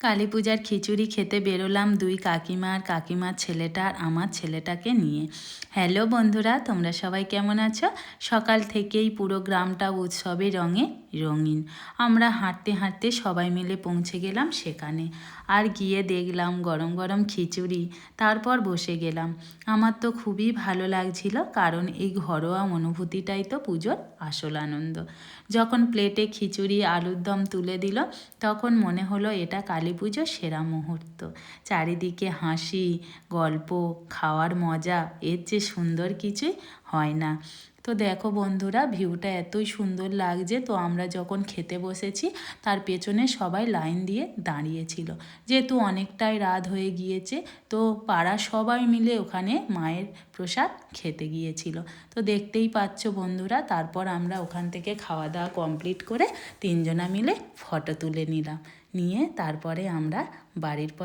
কালী পূজার খিচুড়ি খেতে বেরোলাম দুই কাকিমা আর কাকিমার ছেলেটা আর আমার ছেলেটাকে নিয়ে। হ্যালো বন্ধুরা, তোমরা সবাই কেমন আছো? সকাল থেকেই পুরো গ্রামটা উৎসবে রঙে রঙিন। আমরা হাঁটতে হাঁটতে সবাই মিলে পৌঁছে গেলাম সেখানে। আর গিয়ে দেখলাম গরম গরম খিচুড়ি, তারপর বসে গেলাম। আমার তো খুবই ভালো লাগছিল, কারণ এই ঘরোয়া অনুভূতিটাই তো পুজোর আসল আনন্দ। যখন প্লেটে খিচুড়ি, আলুর দম তুলে দিল, তখন মনে হলো এটা কালী পুজোর সেরা মুহূর্ত। চারিদিকে হাসি, গল্প, খাওয়ার মজা, এর যে সুন্দর কিছুই হয় না। তো দেখো বন্ধুরা, ভিউটা এতই সুন্দর লাগছে। তো আমরা যখন খেতে বসেছি, তার পেছনে সবাই লাইন দিয়ে দাঁড়িয়েছিল। যেহেতু অনেকটাই রাত হয়ে গিয়েছে, তো পাড়া সবাই মিলে ওখানে মায়ের প্রসাদ খেতে গিয়েছিল। তো দেখতেই পাচ্ছ বন্ধুরা, তারপর আমরা ওখান থেকে খাওয়া দাওয়া কমপ্লিট করে তিনজনা মিলে ফটো তুলে নিলাম। নিয়ে তারপরে আমরা বাড়ির